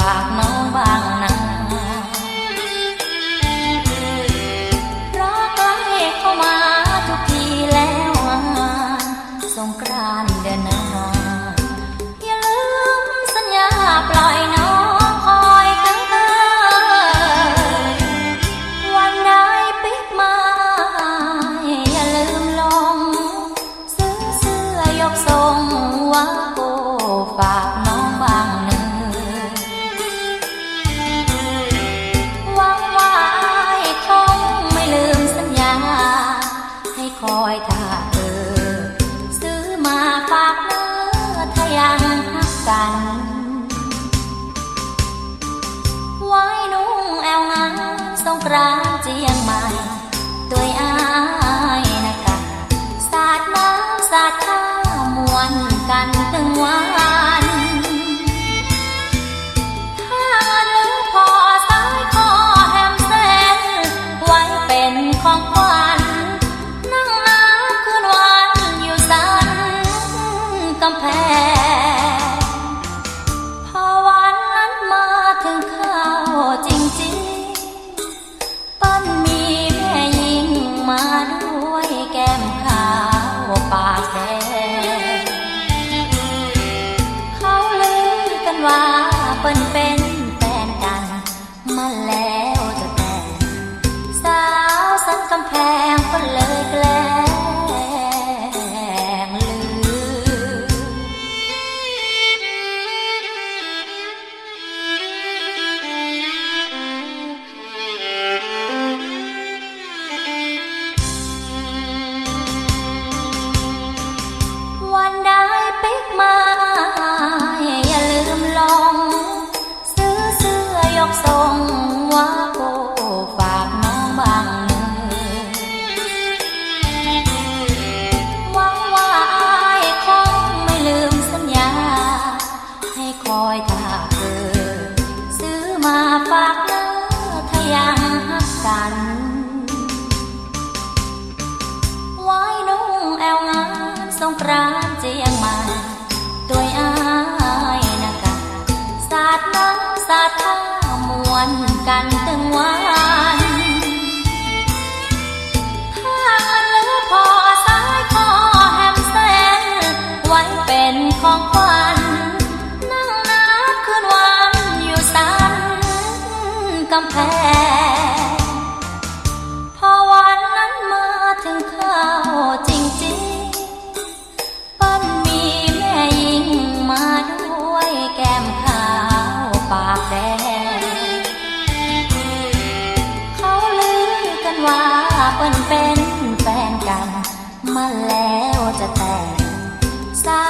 far คอยท่าเธอ ซื้อมาฝากเนอถ้ายังหักกัน ไว้นุ่งแอวงาสงกรานเจียง สาท่ามวนกัน ว่าเปิ้นเป็นแฟนกัน มาแล้วจะแต่งสา